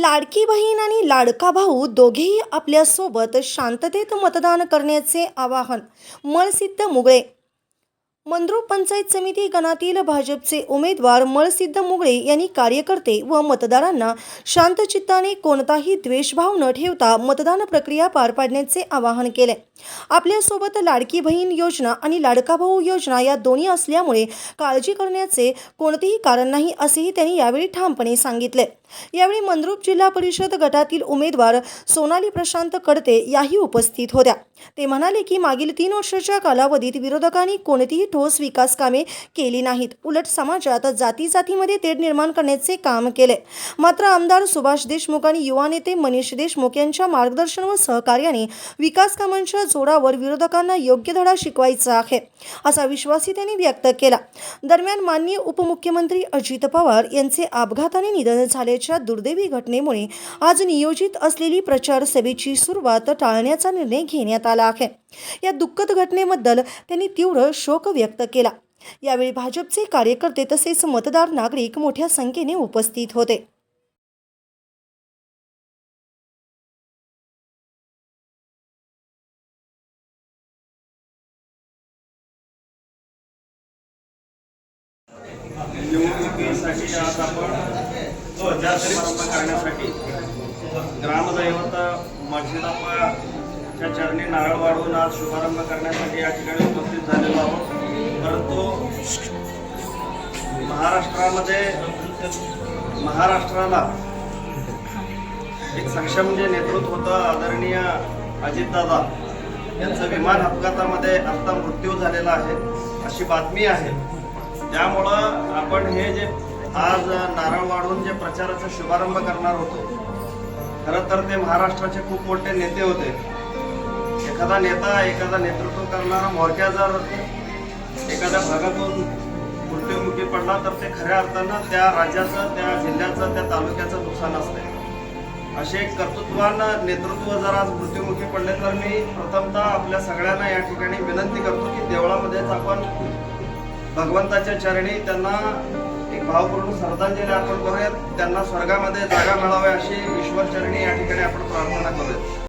लाडकी बहीण आणि लाडका भाऊ दोघेही आपल्यासोबत शांततेत मतदान करण्याचे आवाहन मनसिद्ध मुगळे मंद्रुप पंचायत समिती गणातील भाजपचे उमेदवार मळसिद्ध मुगळे यांनी कार्यकर्ते व मतदारांना शांतचित्ताने कोणताही द्वेषभाव न ठेवता मतदान प्रक्रिया पार पाडण्याचे आवाहन केले. आपल्यासोबत लाडकी बहीण योजना आणि लाडका भाऊ योजना या दोन्ही असल्यामुळे काळजी करण्याचे कोणतेही कारण नाही असेही त्यांनी यावेळी ठामपणे सांगितले. यावेळी मंद्रुप जिल्हा परिषद गटातील उमेदवार सोनाली प्रशांत कडते याही उपस्थित होत्या. ते म्हणाले की मागील तीन वर्षाच्या कालावधीत विरोधकांनी कोणतीही ठोस विकास कामे केली नाहीत. उलट समाजात जाती जातीमध्ये तेढ निर्माण करण्याचे काम केले. मात्र आमदार सुभाष देशमुख आणि युवा नेते मनीष देशमुख यांच्या मार्गदर्शन व सहकार्याने विकास कामांच्या जोरावर विरोधकांना योग्य धडा शिकवायचा आहे असा विश्वासही त्यांनी व्यक्त केला. दरम्यान माननीय उपमुख्यमंत्री अजित पवार यांचे अपघाताने निधन झाल्याच्या दुर्दैवी घटनेमुळे आज नियोजित असलेली प्रचार सभेची सुरुवात टाळण्याचा निर्णय घेण्यात आला. आला आहे. या दुःखद घटनेबद्दल त्यांनी तीव्र शोक व्यक्त केला. यावेळी भाजपचे कार्यकर्ते तसेच मतदार नागरिक मोठ्या संख्येने उपस्थित होते. निवडणुकीसाठी आज आपण प्रचार समारंभ करण्यासाठी ग्रामदैवत मर्शिदाप्पाच्या चरणी नारळ वाढवून आज शुभारंभ करण्यासाठी या ठिकाणी उपस्थित झालेलो आहोत. परंतु महाराष्ट्रामध्ये महाराष्ट्राला एक सक्षम जे नेतृत्व होतं आदरणीय अजितदादा यांचं विमान अपघातामध्ये आता मृत्यू झालेला आहे अशी बातमी आहे. त्यामुळं आपण हे जे आज नारळ वाढून जे प्रचाराचा शुभारंभ करणार होतो खरं तर ते महाराष्ट्राचे खूप मोठे नेते होते. एखादा नेता एखादा नेतृत्व करणारा मोर्चा जर एखाद्या भागातून मृत्युमुखी पडला तर ते खऱ्या अर्थानं त्या राज्याचं त्या जिल्ह्याचं त्या तालुक्याचं नुकसान असते असे एक कर्तृत्वान नेतृत्व जर आज मृत्युमुखी पडले तर मी प्रथमतः आपल्या सगळ्यांना या ठिकाणी विनंती करतो की देवळामध्येच आपण भगवंताच्या चरणी त्यांना एक भावपूर्ण श्रद्धांजली आपण करूयात. त्यांना स्वर्गामध्ये जागा मिळावी अशी ईश्वर चरणी या ठिकाणी आपण प्रार्थना करूयात.